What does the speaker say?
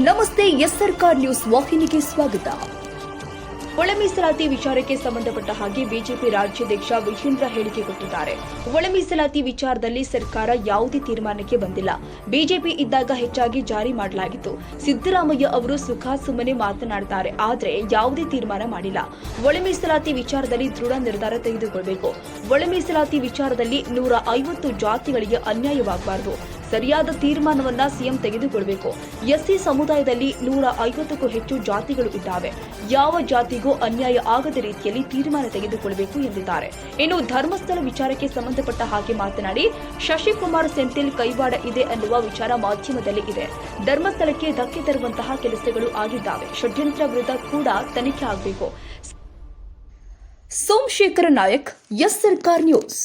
ನಮಸ್ತೆ, S Sarkar news ವಾಹಿನಿಗೆ ಸ್ವಾಗತ. ಒಳ ಮೀಸಲಾತಿ ವಿಚಾರಕ್ಕೆ ಸಂಬಂಧಪಟ್ಟ ಹಾಗೆ ಬಿಜೆಪಿ ರಾಜ್ಯಾಧ್ಯಕ್ಷ ವಿಜೇಂದ್ರ ಹೇಳಿಕೆ ಕೊಟ್ಟಿದ್ದಾರೆ ಒಳ ಮೀಸಲಾತಿ ವಿಚಾರದಲ್ಲಿ ಸರ್ಕಾರ ಯಾವುದೇ ತೀರ್ಮಾನಕ್ಕೆ ಬಂದಿಲ್ಲ. ಬಿಜೆಪಿ ಇದ್ದಾಗ ಹೆಚ್ಚಾಗಿ ಜಾರಿ ಮಾಡಲಾಗಿತ್ತು. ಸಿದ್ದರಾಮಯ್ಯ ಅವರು ಸುಖ ಸುಮ್ಮನೆ ಮಾತನಾಡುತ್ತಾರೆ ಆದರೆ ಯಾವುದೇ ತೀರ್ಮಾನ ಮಾಡಿಲ್ಲ. ಒಳ ಮೀಸಲಾತಿ ವಿಚಾರದಲ್ಲಿ ದೃಢ ನಿರ್ಧಾರ ತೆಗೆದುಕೊಳ್ಳಬೇಕು ಒಳ ಮೀಸಲಾತಿ ವಿಚಾರದಲ್ಲಿ ನೂರ ಐವತ್ತು ಜಾತಿಗಳಿಗೆ ಅನ್ಯಾಯವಾಗಬಾರದು. ಸರಿಯಾದ ತೀರ್ಮಾನವನ್ನ ಸಿಎಂ ತೆಗೆದುಕೊಳ್ಬೇಕು. ಎಸ್ಸಿ ಸಮುದಾಯದಲ್ಲಿ ನೂರ ಐವತ್ತಕ್ಕೂ ಹೆಚ್ಚು ಜಾತಿಗಳು ಇದ್ದಾವೆ. ಯಾವ ಜಾತಿಗೂ ಅನ್ಯಾಯ ಆಗದ ರೀತಿಯಲ್ಲಿ ತೀರ್ಮಾನ ತೆಗೆದುಕೊಳ್ಳಬೇಕು ಎಂದಿದ್ದಾರೆ. ಇನ್ನು ಧರ್ಮಸ್ಥಳ ವಿಚಾರಕ್ಕೆ ಸಂಬಂಧಪಟ್ಟ ಹಾಗೆ ಮಾತನಾಡಿ, ಶಶಿಕುಮಾರ್ ಸೆಂಥಿಲ್ ಕೈವಾಡ ಇದೆ ಅನ್ನುವ ವಿಚಾರ ಮಾಧ್ಯಮದಲ್ಲಿ ಇದೆ. ಧರ್ಮಸ್ಥಳಕ್ಕೆ ಧಕ್ಕೆ ತರುವಂತಹ ಕೆಲಸಗಳು ಆಗಿದ್ದಾವೆ. ಷಡ್ಯಂತ್ರ ವಿರುದ್ಧ ಕೂಡ ತನಿಖೆ ಆಗಬೇಕು. Somashekhara Nayak, S Sarkar news.